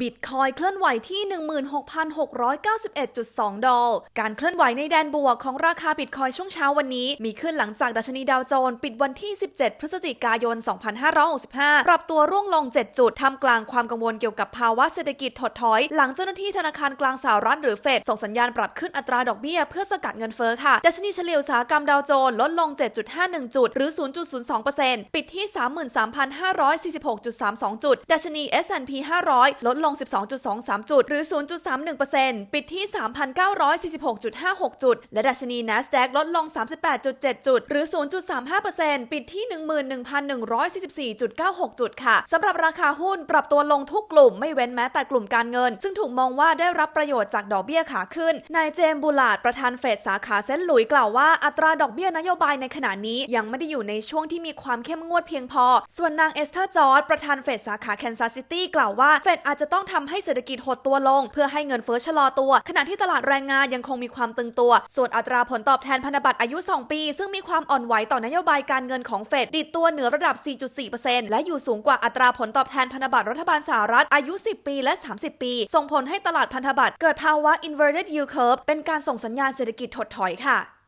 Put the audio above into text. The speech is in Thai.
บิตคอยเคลื่อนไหวที่ 16,691.2 ดอลลาร์การเคลื่อนไหวในแดนบวกของราคาบิตคอยช่วงเช้าวันนี้ มีขึ้นหลังจากดัชนีดาวโจนส์ปิดวันที่ 17 พฤศจิกายน 2565 ปรับตัวร่วงลง 7 จุดท่ามกลางความกังวลเกี่ยวกับภาวะเศรษฐกิจถดถอย หลังเจ้าหน้าที่ธนาคารกลางสหรัฐหรือเฟดส่งสัญญาณปรับขึ้นอัตราดอกเบี้ยเพื่อสกัดเงินเฟ้อค่ะ ดัชนีเฉลี่ยอุตสาหกรรมดาวโจนส์ลดลง 7.51 จุด หรือ 0.02%ปิดที่ 33,546.32 จุด ดัชนี S&P 500 ลดลง 12.23 จุด หรือ 0.31%ปิดที่ 3,946.56 จุด และดัชนี NASDAQ ลดลง 38.7 จุด หรือ 0.35%ปิดที่ 11,144.96 จุดค่ะสำหรับราคาหุ้นปรับตัวลงทุกกลุ่มไม่เว้นแม้แต่กลุ่มการเงิน ซึ่งถูกมองว่าได้รับประโยชน์จากดอกเบี้ยขาขึ้น นายเจมส์บูลาร์ดประธานเฟดสาขาเซนต์หลุยส์กล่าวว่าอัตราดอกเบี้ยนโยบายในขณะนี้ยังไม่ได้อยู่ในช่วงที่มีความเข้มงวดเพียงพอ ส่วนนางเอสเธอร์จอร์ดประธานเฟดสาขาแคนซัสซิตี้กล่าวว่าเฟดอาจจะต้องทำให้เศรษฐกิจหดตัวลง เพื่อให้เงินเฟ้อชะลอตัว ขณะที่ตลาดแรงงานยังคงมีความตึงตัว ส่วนอัตราผลตอบแทนพันธบัตรอายุ 2 ปี ซึ่งมีความอ่อนไหวต่อนโยบายการเงินของเฟดดิดตัวเหนือระดับ 4.4%และอยู่สูงกว่าอัตราผลตอบแทนพันธบัตรรัฐบาลสหรัฐอายุ 10 ปีและ 30 ปี ส่งผลให้ตลาดพันธบัตรเกิดภาวะ inverted yield curve เป็นการส่งสัญญาณเศรษฐกิจถดถอยค่ะ